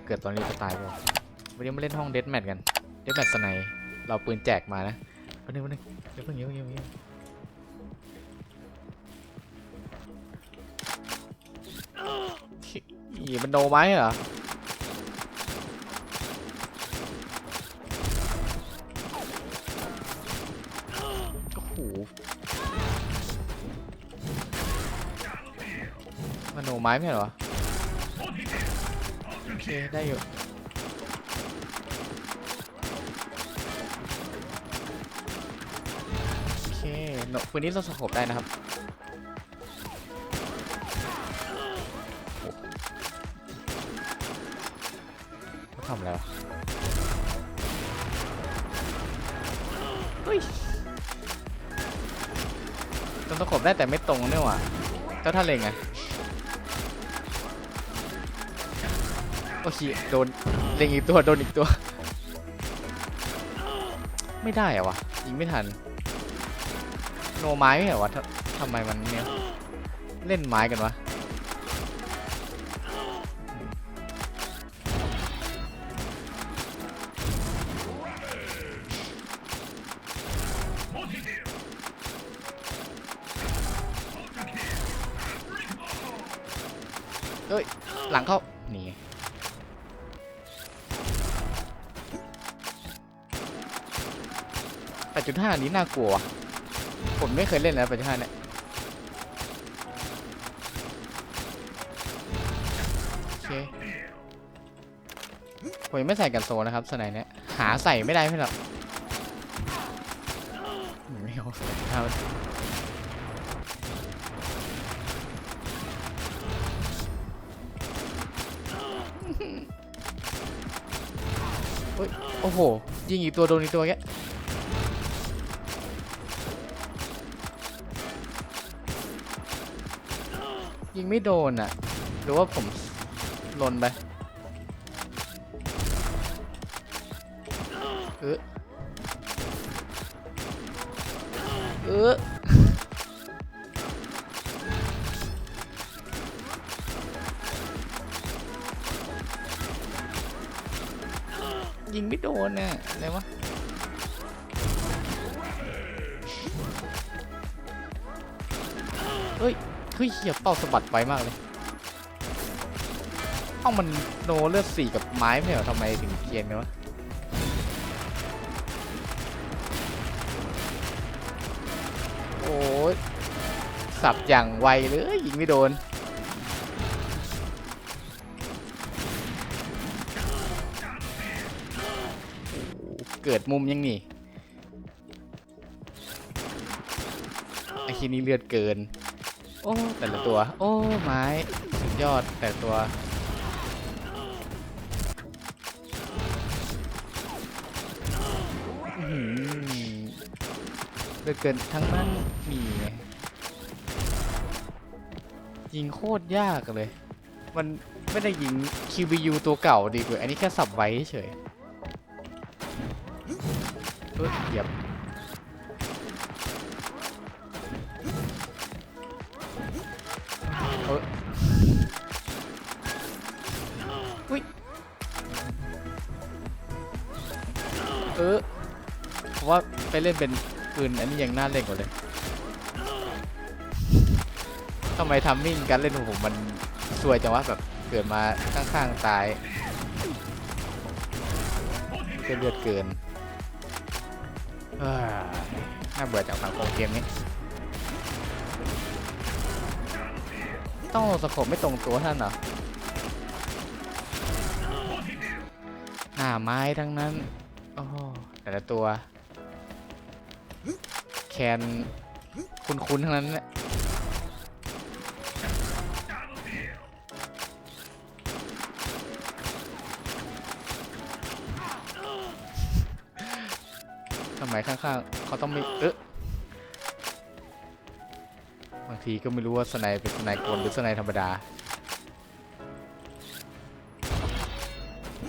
เราเกิดตอนนี้จะตายเปล่าวันนี้มาเล่นห้องเด a แมทกัน เด a แมทสไนเราปืนแจกมานะวันนึงวันนึงเดี๋ยวเพิ่งเดี๋ยวเดี๋ยวเดี๋ยวอีมันโนไหมเหรอโอ้โหมันโนไม้ไม่เหรอ เค ได้อยู่ โอเคโนปืนนี้เราสกบได้นะครับโอ้เขาทำอะไรวเฮ้ยเราสกบได้แต่ไม่ตรงเนี่ยว่ะเจ้าท่าเลงไง โอ้ยโดนเล็งอีกตัวโดนอีกตัว ไม่ได้อะวะยิงไม่ทัน โนไม้ไม่เหรอวะทำทำไมมันเนี่ยเล่นไม้กันวะเอ้ย หลังเข้า นี่ ไงแปดจุดห้านี้น่ากลัว ผมไม่เคยเล่นแล้วแปดจุดห้าเนี่ยโอเคผมยังไม่ใส่กันโซนะครับสไนเนี่ยหาใส่ไม่ได้ไม่หรอกไม่เอาเอาเฮ้ยโอ้โห ยิงอีกตัวโดนอีกตัวแก ยิงไม่โดนอะ หรือว่าผมหล่นไป เออเออยิงไม่โดนน่ะอะไรวะ ฮ้ยเฮ้ยเหี้ยเป้าสะบัดไวมากเลยเอ้ามันโนเลือดสี่กับไม้ไม่เหรอทำไมถึงเกียนกันวะโอ้ยสับอย่างไวเลยยิงไม่โดนเกิดมุมยังนี่ไอ้ทีนี้เลือดเกิน โอ้แต่ละตัว โอ้ไม้สุดยอดแต่ละตัวอื้อหือเลือดเกินทั้งนั้นมียิงโคตรยากเลย มันไม่ได้ยิง QBU ตัวเก่าดีกว่า อันนี้แค่สับไว้เฉยเฮ้ยเหยียบ อุ้ยเออผมว่าไปเล่นเป็นปืนอันนี้ยังน่าเล่นกว่าเลยทำไมทัมมิ่งการเล่นของผมมันสวยจังวะแบบเกิดมาข้างๆตายเลือดเกินน่าเบื่อจากสังคมเกมนี้ ต้องสกบไม่ตรงตัวท่านเหรอาไม้ทั้งนั้นโอ้แต่ละตัว แคนคุ้นๆทั้งนั้นแหละทำไมข้างๆเขาต้องมีเอ๊ะบางทีก็ไม่รู้ว่าสไนเป็นสไนกลหรือสไนธรรมดา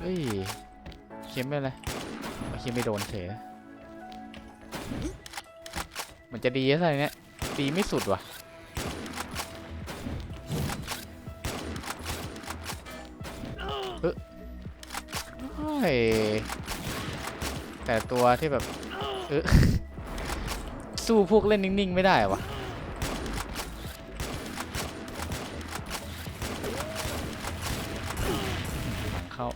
เฮ้ย เข็มไม่อะไรเข็มไม่โดนเฉยมันจะดีอะไรเนี่ยตีไม่สุดว่ะเอออยแต่ตัวที่แบบเออสู้พวกเล่นนิ่ง ๆ ไม่ได้วะเข้า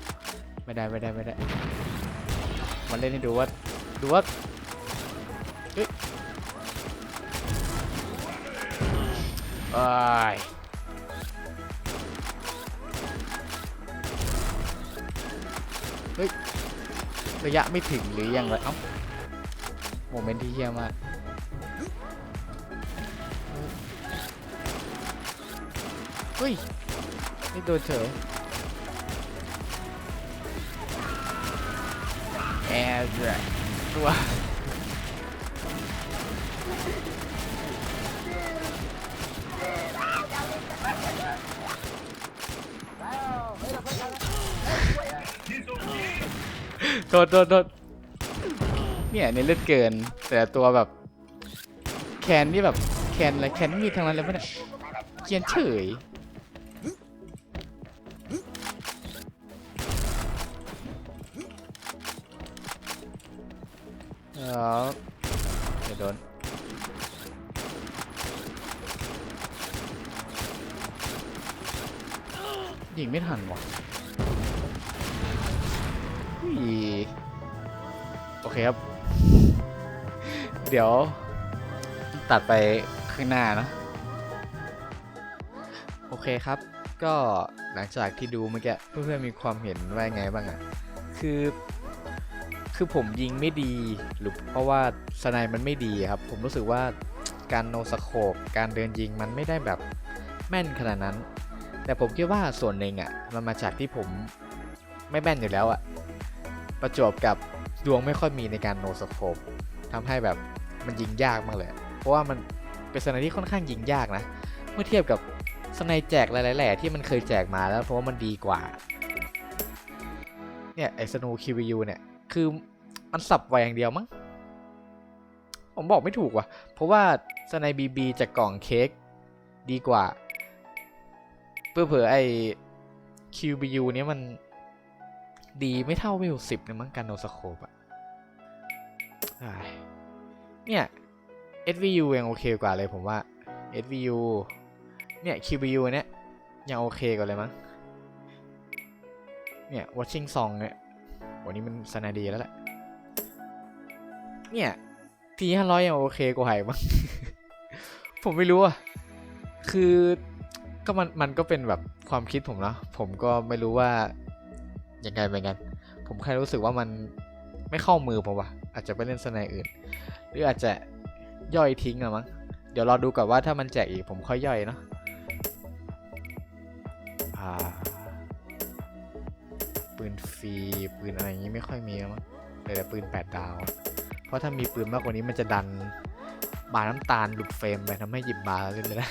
ไม่ได้ไม่ได้ไม่ได้มาเล่นให้ดูว่าดูว่าเฮ้ยไอ้ยเฮ้ยระยะไม่ถึงหรือยังไรเอ้าโมเมนต์ที่เฮี้ยมากเฮ้ยนี่โดนเฉย แอร์แดรตัวโดนโดนโดนเนี่ยในเลือดเกิน แต่ตัวแบบ แคนนี่แบบแคนอะไรแคนไม่มีทางนั้นเลยไม่ได้เกียนเฉย เออเดี๋ยวโดนยิงไม่ทันว่ะอุ้ยโอเคครับ เดี๋ยว ตัดไปข้างหน้าเนะโอเคครับ ก็หลังจากที่ดูเมื่อกี้เพื่อนๆมีความเห็นว่าไงบ้างอะคือ คือผมยิงไม่ดีหรือเพราะว่าสไนมันไม่ดีครับ ผมรู้สึกว่าการโนสโคปการเดินยิงมันไม่ได้แบบแม่นขนาดนั้น แต่ผมคิดว่าส่วนหนึ่งอะมันมาจากที่ผมไม่แม่นอยู่แล้วอะประจวบกับดวงไม่ค่อยมีในการโนสโคปทำให้แบบมันยิงยากมากเลย เพราะว่ามันเป็นสไนที่ค่อนข้างยิงยากนะ เมื่อเทียบกับสไนแจกหลายๆแหล่ที่มันเคยแจกมาแล้วเพราะว่ามันดีกว่า เนี่ยไอสโนคิวยูเนี่ย คือมันสับไวอย่างเดียวมั้ง ผมบอกไม่ถูกว่ะ เพราะว่าสไนบีบีจากกล่องเค้กดีกว่า เพื่อเผื่อไอ QBU เนี้ยมันดีไม่เท่าวิวสิบเลยมั้งการโนสโคปอะเนี่ย SVU ยังโอเคกว่าเลยผมว่า SVU เนี่ย QBU เนี้ยยังโอเคกว่าเลยมั้ง เนี่ย Watching Song เนี่ย วันนี้มันสนาดีแล้วแหละ เนี่ยทีห้าร้อยยังโอเคกว่าไหมั้งผมไม่รู้อะคือก็มันมันก็เป็นแบบความคิดผมเนาะผมก็ไม่รู้ว่ายังไงเหมือนกัน ผมแค่รู้สึกว่ามันไม่เข้ามือผมว่ะอาจจะไปเล่นสนด์อื่น หรืออาจจะย่อยทิ้งอะมั้งเดี๋ยวรอดูก่อนว่าถ้ามันแจกอีกผมค่อยย่อยเนาะอ่า ปืนฟรีปืนอะไรอย่างงี้ไม่ค่อยมีแล้วมั้งเลยแต่ปืน 8 ดาว เพราะถ้ามีปืนมากกว่านี้มันจะดันบาน้ำตาลหลุดเฟรมไปทำให้หยิบบาร์เล่นไม่ได้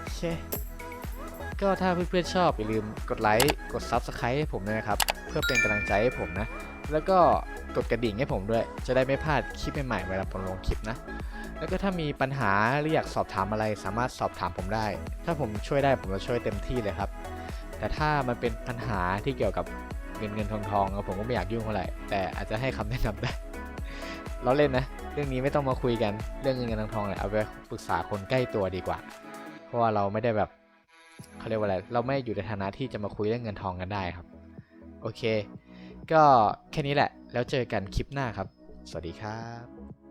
โอเคก็ถ้าเพื่อนๆชอบอย่าลืมกดไลค์กด Subscribe ให้ผมด้วยนะครับ เพื่อเป็นกำลังใจให้ผมนะ แล้วก็กดกระดิ่งให้ผมด้วย จะได้ไม่พลาดคลิปใหม่ๆเวลาผมลงคลิปนะ แล้วก็ถ้ามีปัญหาหรืออยากสอบถามอะไรสามารถสอบถามผมได้ ถ้าผมช่วยได้ผมจะช่วยเต็มที่เลยครับ แต่ถ้ามันเป็นปัญหาที่เกี่ยวกับเงินเงินทองทองผมก็ไม่อยากยุ่งเท่าไหร่แต่อาจจะให้คำแนะนำได้เราเล่นนะ เรื่องนี้ไม่ต้องมาคุยกันเรื่องเงินเงินทองทองเนี่ยเอาไปปรึกษาคนใกล้ตัวดีกว่า เพราะว่าเราไม่ได้แบบเขาเรียกว่าอะไรเราไม่อยู่ในฐานะที่จะมาคุยเรื่องเงินทองกันได้ครับ โอเค ก็แค่นี้แหละ แล้วเจอกันคลิปหน้าครับ สวัสดีครับ